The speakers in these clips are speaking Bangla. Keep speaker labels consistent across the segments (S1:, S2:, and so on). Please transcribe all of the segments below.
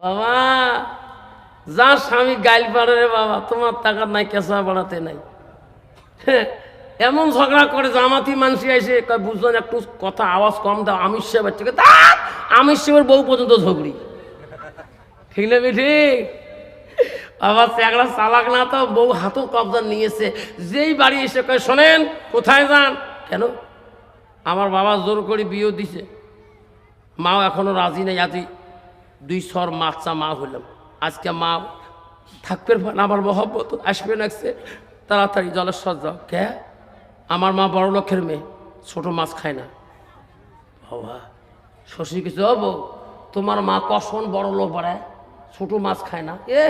S1: বাবা, যা স্বামী গাইল পারে রে বাবা, তোমার টাকা নাই, কেঁচা বাড়াতে নাই। এমন ঝগড়া করে জামাতি মানুষ কয় বুঝলেন একটু কথা, আওয়াজ কম দাও আমির সাহেবের তার আমির সাহেবের বউ পর্যন্ত ঝগড়ি। ঠিক না বেঠি? বাবা, চ্যাংড়া চালাক না তো, বউ হাতও কবজা নিয়েছে। যেই বাড়ি এসে কয়, শোনেন, কোথায় যান? কেন? আমার বাবা জোর করে বিয়েও দিছে। মাও এখনও রাজি নেই আজ দুই সর মাচ্চা মা হলাম আজকে মা থাকবে না আমার মহব্বত, আসবে নাকছে তাড়াতাড়ি জলের সজ্জা কে? আমার মা বড় লোকের মেয়ে, ছোট মাছ খায় না। বাবা শশী কিছু হব? তোমার মা কখন বড় লোক বাড়ায়? ছোট মাছ খায় না। এ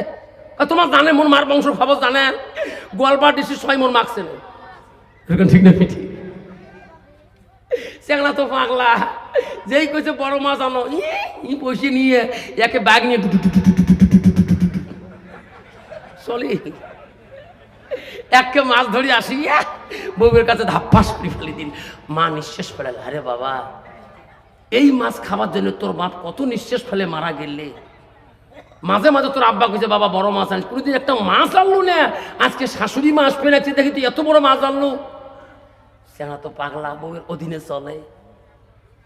S1: তোমার জানে মোর মার বংশ খাব জানে? গোয়ালপাড় ডিসি ছয় মোর মাছ চেনে এরকম ঠিক না, ঠিক। সেগুলা তো পাগলা যেই কইছে বড় মাছ আনো ই বসে নিয়ে একে বাঘ নিয়ে চলি একে মাছ ধরে আসি বউয়ের কাছে ধাপ্পাস করে ফেলে দিন মা নিঃশ্বাস ফেলে আরে বাবা এই মাছ খাবার জন্য তোর বাপ কত নিঃশ্বাস ফেলে মারা গেলে মাঝে মাঝে তোর আব্বা কইছে বাবা বড় মাছ আনিস কোনোদিন একটা মাছ আনলো না আজকে শাশুড়ি মাছ পেরেছে দেখি তুই এত বড় মাছ আনলো সেনা তো পাগলা বউয়ের অধীনে চলে।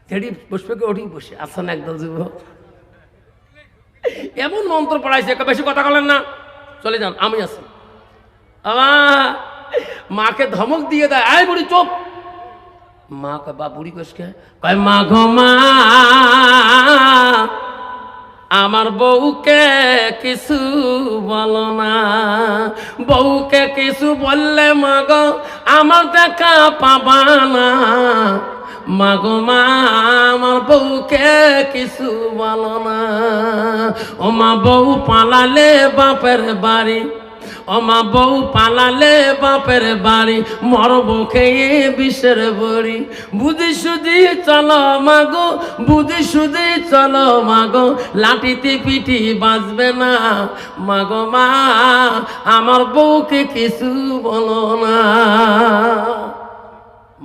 S1: যেটি বসবে ওঠি বসে, আসেন একদল যুবক। এমন মন্ত্র পড়াইছে বেশি কথা বলেন না। চলে যান, আমি আছি। মাকে ধমক দিয়ে দেয় আয় বুড়ি চোপ। মা কয় বা বুড়ি কোষকে কয়, মা গো মা আমার বউকে কিছু বলো না। বউকে কিছু বললে, মাগ, আমার দেখা পাবা না। মাগো মা, আমার বউকে কিছু বলো না। ও মা, বউ পালালে বাপের বাড়ি ওমা বউ পালালে বাপের বাড়ি, মরব খেয়ে বিষের বড়ি। বুঝি সুদি চলো মাগো, বুঝি সুদি চলো মাগো, লাঠিতে পিটি বাঁচবে না। মাগো মা, আমার বউকে কিছু বলো না।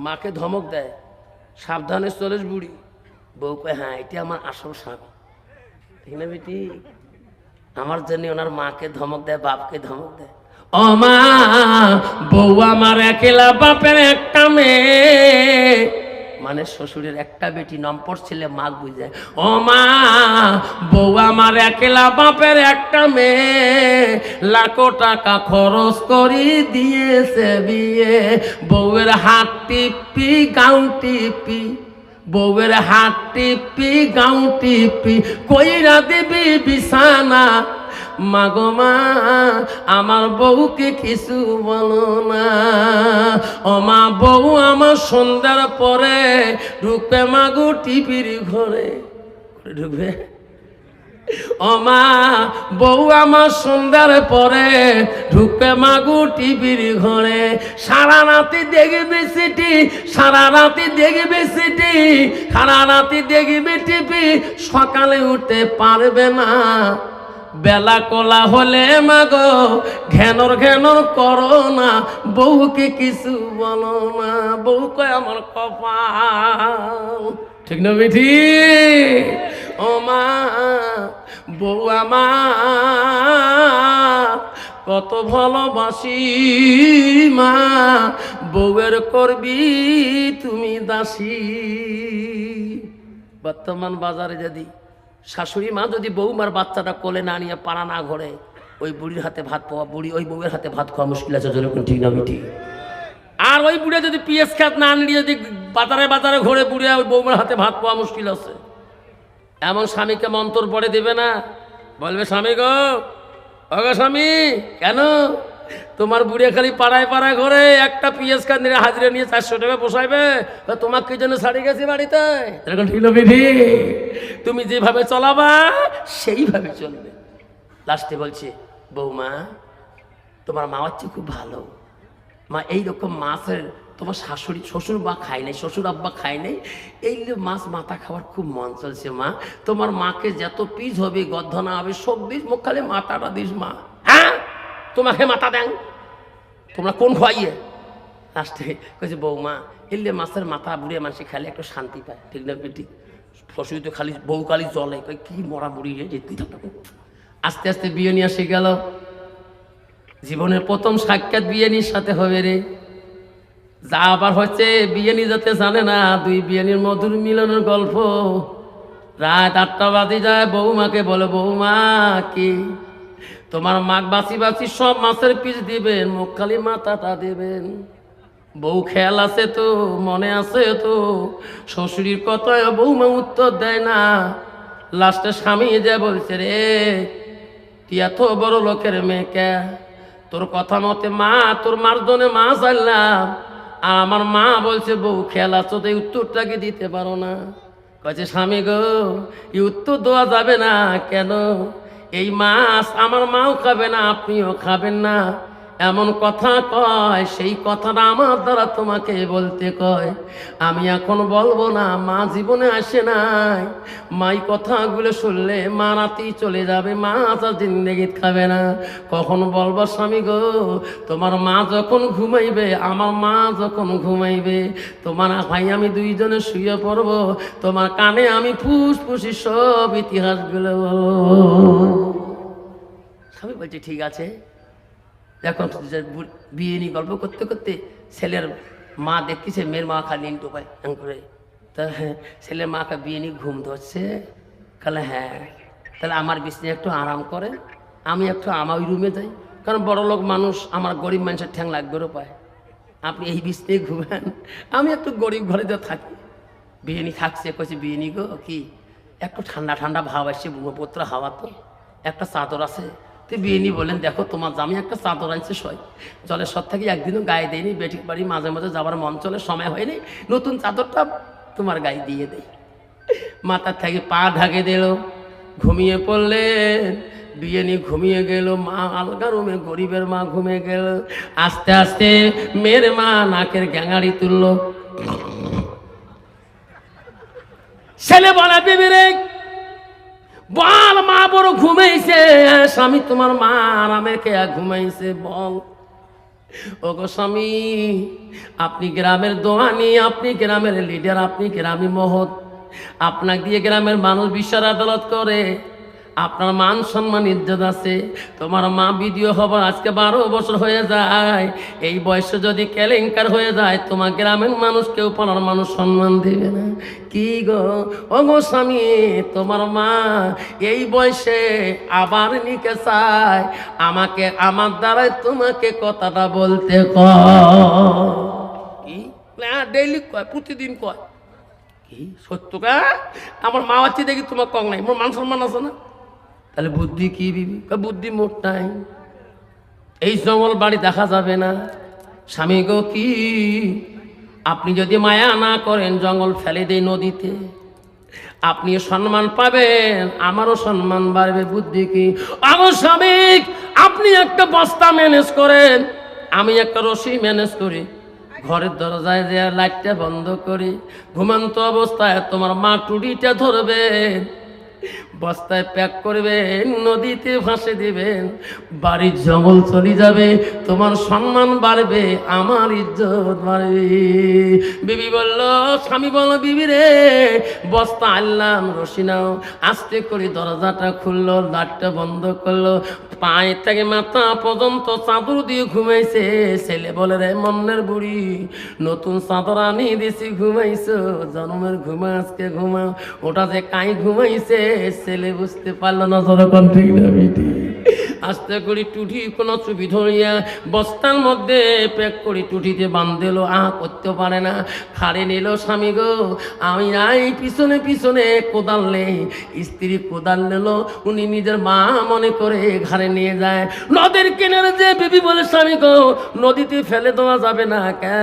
S1: মাকে ধমক দেয়, সাবধানে চলেস বুড়ি। বউ কয় হ্যাঁ এটি আমার আসল স্বামী। ঠিক না বেটি? আমার জন্য ওনার মাকে ধমক দেয়, বাপকে ধমক দেয়। ও মা বউ আমার একলা বাপের একটা মেয়ে। মানে শ্বশুরের একটা বেটি নম্পর ছেলে মাগ বুঝে। ও মা বউ আমার একলা বাপের একটা মেয়ে। লাখো টাকা খরচ করি দিয়েছে বিয়ে। বউয়ের হাত টিপি গাউ টিপি। বউয়ের হাত টিপি গাউ টিপি। কইরা দিবি বিছানা মাগো মা, আমার বউকে কিছু বলো না। ও মা, বউ আমার সন্ধ্যার পরে ঢুকবে মাগো টিপির ঘরে ঢুকবে? ও মা, বউ আমার সন্ধ্যার পরে ঢুকবে মাগু টিভির ঘরে। সারা রাতি দেখবে সিটি, সারা রাতি দেখবে সিটি, সারা রাতি দেখবে টিভি, সকালে উঠতে পারবে না। বেলা কলা হলে মাগো ঘেনর ঘেনর করো না, বউকে কিছু বলো না। বউ কয়, আমার কপাল। ঠিক না বেঠি? ও মা, বউ আমার কত ভালোবাসি মা, বউয়ের করবি তুমি দাসী। বর্তমান বাজারে যদি শাশুড়ি মা যদি বৌমার বাচ্চাটা কোলে না নিয়ে পাড়া না ঘরে, ওই বুড়ির হাতে ভাত পাওয়া, বুড়ি ওই বউয়ের হাতে ভাত খাওয়া মুশকিল আছে যেরকম ঠিক না ঠিক আর ওই বুড়ে যদি পিএস খাত না আনলি যদি বাজারে বাজারে ঘুরে বুড়ে ওই বৌমার হাতে ভাত পাওয়া মুশকিল আছে। এমন স্বামীকে মন্তর পড়ে দেবে না। বলবে, স্বামী গো অগো স্বামী, কেন? তোমার বুড়িয়া খালি পাড়ায় পাড়ায় ঘরে, একটা পিএস কার্ড নিয়ে হাজিরা নিয়ে চারশো টাকা পোষাইবে। তা তোমাকে কি জন্য ছাড়ি গেছি বাড়িতে? তুমি যেভাবে চলাবা, সেইভাবে চলবে। লাস্টে বলছে, বৌমা, তোমার মা হচ্ছে খুব ভালো। মা এইরকম মাছের, তোমার শাশুড়ি, শ্বশুর মা খায় নাই, শ্বশুর আব্বা খায় নাই, এই মাছ মাথা খাওয়ার খুব মন চলছে মা। তোমার মাকে যত পিস হবে গদ্ধনা হবে, সব দিস মুখ খালি মাথাটা দিস মা। তোমাকে মাথা দেন। তোমরা কোন খোয়াইয়ে? লাস্টে কয়েছে বৌমা, এলে মাছের মাথা বুড়িয়ে মানুষ খেলে একটু শান্তি পায়। ঠিক না বেটি? শ্বশুর তো খালি, বউ খালি জলে। কই, কি মরা মুড়ি রে যে তুই থাকো। আস্তে আস্তে বিয়ে নিয়ে আসে গেল। জীবনের প্রথম সাক্ষাৎ বিয়েনির সাথে হবে রে। যা আবার হচ্ছে বিয়েনি যাতে জানে না। দুই বিয়েনির মধুর মিলনের গল্প। রাত আটটা বাজে যায়, বৌমাকে বলে, বৌমা, কি তোমার মাক বাঁচি বাঁচি সব মাছের পিস দিবেন, মুখ খালি মাথাটা দেবেন। বউ খেয়াল আছে তো, মনে আছে তো, শ্বশুরির কথায় বৌমা উত্তর দেয় না। লাস্টে স্বামী যে বলছে, রে, তুই এত বড় লোকের মেয়েকে, তোর কথা মতে মা, তোর মার জন্য মা চাইলাম। আর আমার মা বলছে, বউ খেয়াল আছো তো, এই উত্তরটাকে দিতে পারো না? কয়েছে স্বামী গো, এই উত্তর দেওয়া যাবে না, কেন? এই মাছ আমার মাও খাবে না আপনিও খাবেন না। এমন কথা কয়, সেই কথাটা আমার দ্বারা তোমাকে বলতে কয়। আমি এখন বলব না, মা জীবনে আসে নাই। মাই কথাগুলো শুনলে মা রাতেই চলে যাবে, মা আচার জিন্দগি খাবে না। কখন বলব, স্বামী গো, তোমার মা যখন ঘুমাইবে, আমার মা যখন ঘুমাইবে, তোমার ভাই আমি দুইজনে শুয়ে পড়ব, তোমার কানে আমি ফুস ফুসি সব ইতিহাসগুলো স্বামী বলছে, ঠিক আছে। এখন বিয়ে নিয়ে গল্প করতে করতে ছেলের মা দেখতেছে, মেয়ের মা খালি এমন করে। তা হ্যাঁ ছেলের মাকে বিয়ে নিয়ে ঘুম ধরছে। তাহলে হ্যাঁ তাহলে আমার বিছনে একটু আরাম করে, আমি একটু আমার ওই রুমে যাই। কারণ বড় লোক মানুষ, আমার গরিব মানুষের ঠ্যাং লাগবেরও পায়। আপনি এই বিছনে ঘুমেন, আমি একটু গরিব ঘরেতে থাকি। বিরিয়ানি থাকছে, কইছে বিরিয়ানি গো, কি? একটু ঠান্ডা ঠান্ডা ভাব আসছে, ব্রহ্মপুত্র হাওয়া তো, একটা চাদর আছে। তো বিরিয়ানি বলেন, দেখো, তোমার জামি একটা চাদর আনছে সই জলের সব থেকে একদিনও গায়ে দেয়নি, বেটিক বাড়ি মাঝে মাঝে যাবার মন চলে, সময় হয়নি। নতুন চাদরটা তোমার গায়ে দিয়ে দেয় মাথার থেকে পা ঢাকে দিল, ঘুমিয়ে পড়লেন। বিয়ে নিয়ে ঘুমিয়ে গেল, মা আলগা রুমে, গরিবের মা ঘুমিয়ে গেল। আস্তে আস্তে মেয়ের মা নাকের গ্যাঙাড়ি তুললো। ছেলে বলে, বিবি বল, মা বড় ঘুমাইছে, স্বামী তোমার মা আরামে কে ঘুমাইছে, বল। ও গো স্বামী, আপনি গ্রামের দোয়ানি আপনি গ্রামের লিডার, আপনি গ্রামী মহৎ। আপনাকে দিয়ে গ্রামের মানুষ বিচার আদালত করে। আপনার মান সম্মান, ইজ্জত আছে। তোমার মা বিডিও হবার আজকে বারো বছর হয়ে যায়। এই বয়সে যদি কেলেঙ্কার হয়ে যায়, তোমার গ্রামের মানুষ কেউ পাড়ার মানুষ সম্মান দেবে না। কি গো? ও গো স্বামী, তোমার মা এই বয়সে আবার নিকে চায়, আমাকে, আমার দ্বারাই তোমাকে কথাটা বলতে কি। ডেইলি কয়, প্রতিদিন কয়। কি? সত্য কা? আমার মা হচ্ছে দেখি তোমার কং নাই, মোর মান সম্মান আছে না? তাহলে বুদ্ধি কি বিবি? বুদ্ধি মোট নাই। এই জঙ্গল বাড়ি দেখা যাবে না। স্বামী গো কি? আপনি যদি মায়া না করেন, জঙ্গল ফেলে দেয় নদীতে। আপনি সম্মান পাবেন, আমারও সম্মান বাড়বে। বুদ্ধি কি? স্বামী, আপনি একটা বস্তা ম্যানেজ করেন। আমি একটা রশি ম্যানেজ করি। ঘরের দরজায় যে লাইটটা বন্ধ করি। ঘুমান্ত অবস্থায় তোমার মা টুটিটা ধরবেন বস্তায় প্যাক করবেন, নদীতে ভাসে দিবেন, বাড়ির জঙ্গল চলে যাবে, তোমার সম্মান বাড়বে, আমার ইজ্জত বাড়বে। বিবি বলল, স্বামী বলল বিবি রে, বস্তা আনলাম, রশি নাও। আস্তে করে দরজাটা খুললো লাটটা বন্ধ করল। পায়ে থেকে মাথা পর্যন্ত চাদর দিয়ে ঘুমাইছে। ছেলে বলে, রে মন্নের বুড়ি, নতুন চাদর আনি দিছি, ঘুমাইছো, জন্মের ঘুমা, আজকে ঘুমাও ওটা যে কাই ঘুমাইছে ছেলে বুঝতে পারল না যখন ঠিক না বেটি আস্তে করে টুটি কোনো চুপি ধরিয়া বস্তার মধ্যে প্যাক করে টুটিতে বান্ধেল আহ করতে পারে না। খাড়ে নিল স্বামী গো, আমি নাই, পিছনে পিছনে কোদাল। নেই স্ত্রী কোদাল নিল, উনি নিজের মা মনে করে ঘাড়ে নিয়ে যায়। নদীর কিনারে যে বেবি বলে স্বামী গো, নদীতে ফেলে দেওয়া যাবে না কা?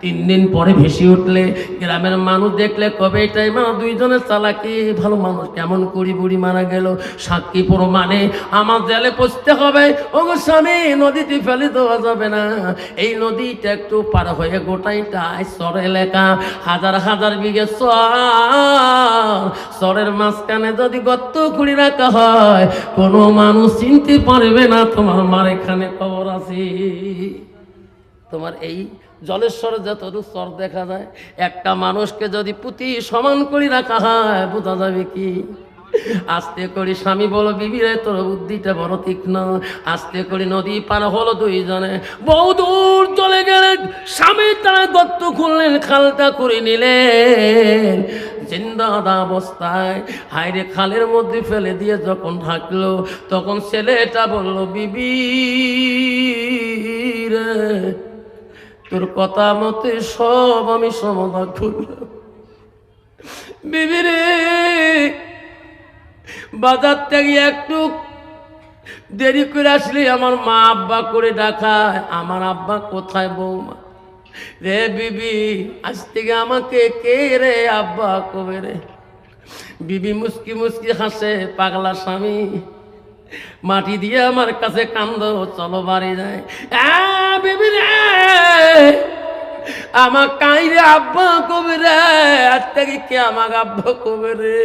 S1: তিন দিন পরে ভেসে উঠলে, গ্রামের মানুষ দেখলে, কবে এটাই মা দুইজনের চালাকি, ভালো মানুষ কেমন করি বুড়ি মারা গেল। সাক্ষী প্রমাণে, আমার জেলে পচতে হবে ও স্বামী নদীতে ফেলে দেওয়া যাবে না। এই নদীটা একটু পার হয়ে গোটাইটা সর এলাকা। হাজার হাজার বিঘে সর। সরের মাঝখানে যদি গর্ত খুঁড়ি রাখা হয়, কোনো মানুষ চিনতে পারবে না তোমার মার এখানে খবর আছে। তোমার এই জলেশ্বরে যতটুকু স্তর দেখা যায়, একটা মানুষকে যদি পুঁতি সমান করে রাখা হয়, বোঝা যাবে কি? আস্তে করে স্বামী বলো, বিবি রে, তোর বুদ্ধিটা বড় তীক্ষ্ণ। আস্তে করে নদী পার হলো দুইজনে। বহু দূর চলে গেলেন, স্বামী তারা গর্ত খুললেন, খালটা করে নিলেন। জিন্দাদা অবস্থায় হাইরে খালের মধ্যে ফেলে দিয়ে যখন থাকল তখন ছেলেটা বলল, বিবি রে, তোর কথা মতে সব আমি সমাধান করলাম। বিবি রে বাজার থেকে একটু দেরি করে আসলে আমার মা আব্বা করে ডাকায় আমার আব্বা কোথায় বৌমা? রে বিবি, আজ থেকে আমাকে কে রে আব্বা কবে রে? বিবি মুস্কি মুস্কি হাসে, পাগলা স্বামী, মাটি দিয়ে আমার কাছে কান্দ, চলো বাড়ি যায় বিবি রে, আমার কাই রে আব্বা কবে রে? আজ থেকে কে আমাকে আব্বা কবে রে?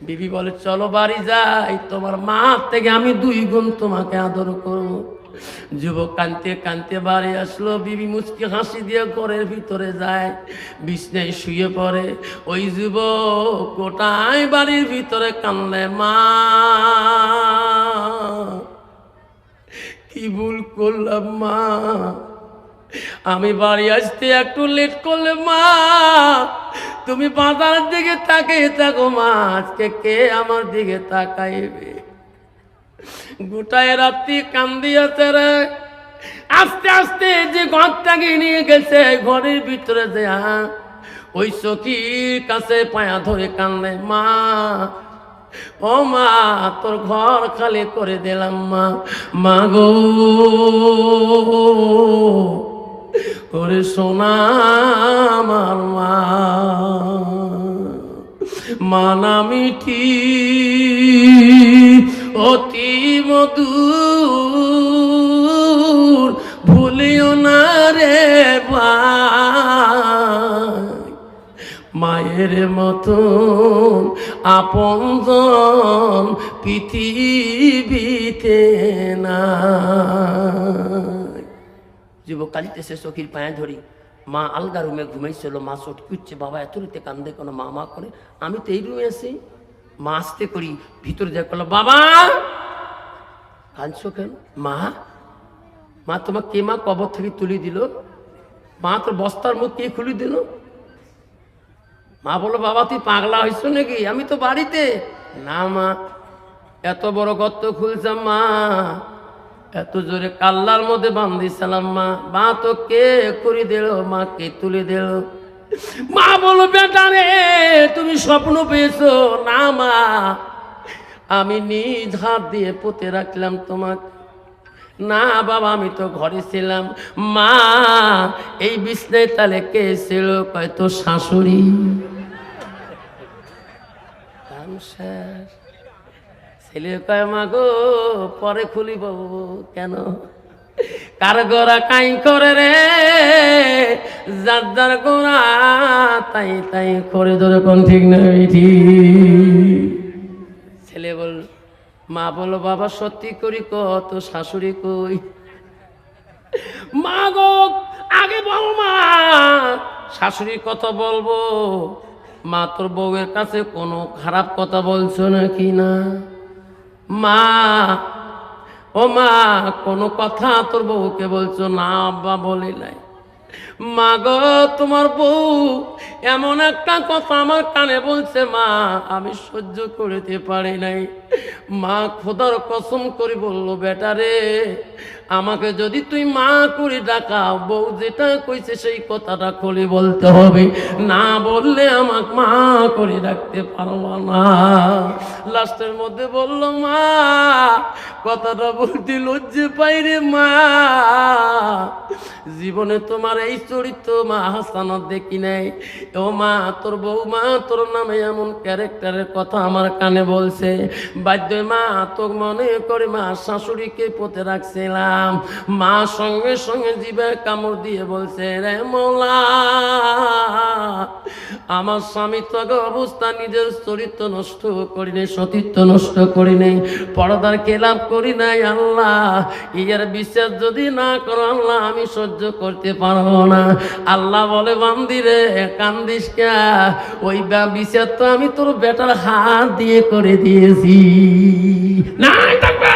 S1: বিবি বলে, চলো বাড়ি যাই, তোমার মা থেকে আমি দুই গুণ তোমাকে আদর করব। যুবক কানতে কানতে বাড়ি আসলো, বিবি মুচকি হাসি দিয়ে ঘরের ভিতরে যায়, বিছনায় শুয়ে পড়ে। ওই যুবক গোটাই বাড়ির ভিতরে কানলে মা, কি ভুল করলাম, মা আমি বাড়ি আসতে একটু লেট করলে মা। তুমি বাজারের দিকে তাকিয়ে থাকো মা, আজকে কে আমার দিকে তাকাইবে? গোটায় রাত্রি কান্দিয়াছে রে। আস্তে আস্তে যে ঘরটাকে নিয়ে গেছে, ঘরের ভিতরে যে হ্যাঁ ওই সখীর কাছে পায়া ধরে কান্দে মা, ও মা, তোর ঘর খালি করে দিলাম মা। মা গো। ওরে সোনা আমার মা মানা মিঠি, অতি মধুর, ভুলিও না রে মায়ের মতন আপনজন পৃথিবীতে না যুবক কালিতেছে চোখের পায়ে ধরি। মা আলগা রুমে ঘুমাইছিল, মা চট কুচ্ছে বাবা এত রীতে কান্দে কোনো, মা মা করে, আমি তো এই রুমে আছি। মা আসতে করি, ভিতরে যা করল বাবা! কাঁদছো কেন? মা? মা তোমার কে মা কবর থেকে তুলে দিল? মা তোর বস্তার মুখ কে খুলে দিল? মা বলল, বাবা, তুই পাগলা হয়েছ নাকি? আমি তো বাড়িতে। না মা, এত বড় গর্ত খুলছাম মা। এত জোরে কাল্লার মধ্যে বান্ধিছিলাম মা মা তো কে করে দিল, মা কে তুলে দিল? মা বলো বেটা রে, তুমি স্বপ্ন পেয়েছ। না, মা, আমি নিজ হাত দিয়ে পুঁতে রাখলাম তোমাকে। না, বাবা, আমি তো ঘরে ছিলাম। মা, এই বিছনায় তালে কে ছিল? কয় তো শাশুড়ি। শেষ। ছেলে কয়, মা গো, পরে খুলি কেন? কার গোড়া কাই করে রে? যার গোড়া তাই তাই করে ধরে কোন ঠিক নেই ছেলে বল, মা বলো, বাবা সত্যি করি কত, শাশুড়ি কই? মা গো, আগে বল মা শাশুড়ির কথা বলব। মা তোর বউয়ের কাছে কোনো খারাপ কথা বলছো নাকি না? মা ও মা কোনো কথা তোর বউকে বলছো না আব্বা বলি নাই। মা গো, তোমার বউ এমন একটা কথা আমার কানে বলছে, মা, আমি সহ্য করতে পারি নাই। মা, খোদার কসম করে বলল, বেটা রে, আমাকে যদি তুই মা করে ডাকাও, বউ যেটা কইছে সেই কথাটা খুলে বলতে হবে। না বললে আমাকে মা করে ডাকতে পারব না। লাস্টের মধ্যে বলল, মা, কথাটা বলতে লজ্জে পাই রে, মা। জীবনে তোমার এই চরিত্র মা হাসানত দেখি নাই। ও মা, তোর বৌমা তোর নামে এমন ক্যারেক্টারের কথা আমার কানে বলছে। বাধ্য মা, তোর মনে করে মা শাশুড়িকে পথে রাখছিলাম। মা সঙ্গে সঙ্গে জীবে কামড় দিয়ে বলছে, রে মৌলা, আমার স্বামী তোকে অবস্থা নিজের চরিত্র নষ্ট করি নাই, সতীত্ব নষ্ট করি নাই। পর্দার খেলাপ করি নাই, আল্লাহ। ইয়ার বিশ্বাস যদি না করো, আল্লাহ, আমি সহ্য করতে পারব না। না। আল্লাহ বলে বান্দিরে কান্দিস ওই বিচার তো আমি তোর বেটার হাত দিয়ে করে দিয়েছি। না থাকবে!